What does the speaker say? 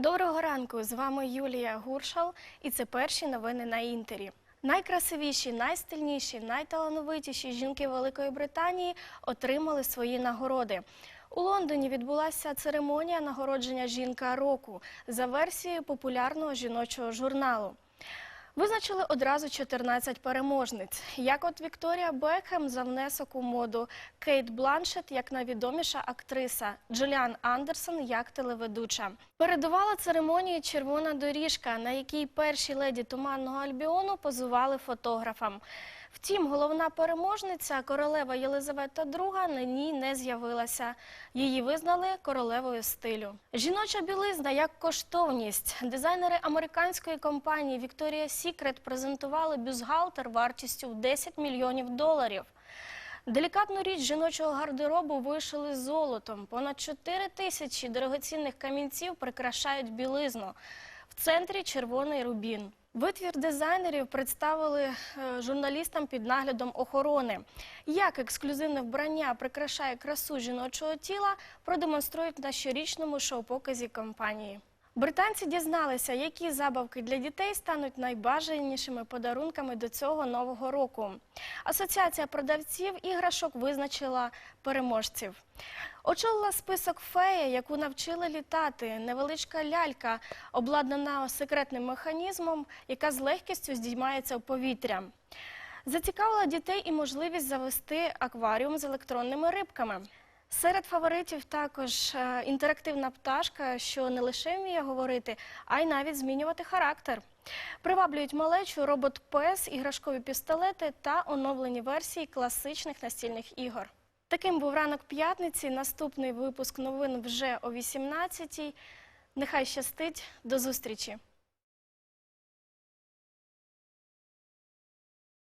Доброго ранку! З вами Юлія Гуршал, і це перші новини на інтері. Найкрасивіші, найстильніші, найталановитіші жінки Великої Британії отримали свої нагороди. У Лондоні відбулася церемонія нагородження жінка року за версією популярного жіночого журналу. Визначили одразу 14 переможниць. Як от Вікторія Бекхем за внесок у моду, Кейт Бланшет як найвідоміша актриса, Джуліан Андерсон як телеведуча. Передувала церемонії червона доріжка, на якій перші леді туманного Альбіону позували фотографам. Втім, головна переможниця, королева Єлизавета II, на ній не з'явилася. Її визнали королевою стилю. Жіноча білизна як коштовність. Дизайнери американської компанії Victoria's Secret презентували бюстгальтер вартістю в 10 мільйонів доларів. Делікатну річ жіночого гардеробу вишили золотом. Понад 4 тисячі дорогоцінних камінців прикрашають білизну. Центрі червоний рубін. Витвір дизайнерів представили е, журналістам під наглядом охорони. Як ексклюзивне вбрання прикрашає красу жіночого тіла, продемонструють на щорічному шоу-показі компанії. Британці дізналися, які забавки для дітей стануть найбажанішими подарунками до цього нового року. Асоціація продавців іграшок визначила переможців. Очолила список фея, яку навчили літати. Невеличка лялька, обладнана секретним механізмом, яка з легкістю здіймається в повітря. Зацікавила дітей і можливість завести акваріум з електронними рибками. Серед фаворитів також е, інтерактивна пташка, що не лише вміє говорити, а й навіть змінювати характер. Приваблюють малечу робот-пес, іграшкові пістолети та оновлені версії класичних настільних ігор. Таким був ранок п'ятниці. Наступний випуск новин вже о 18-й. Нехай щастить. До зустрічі!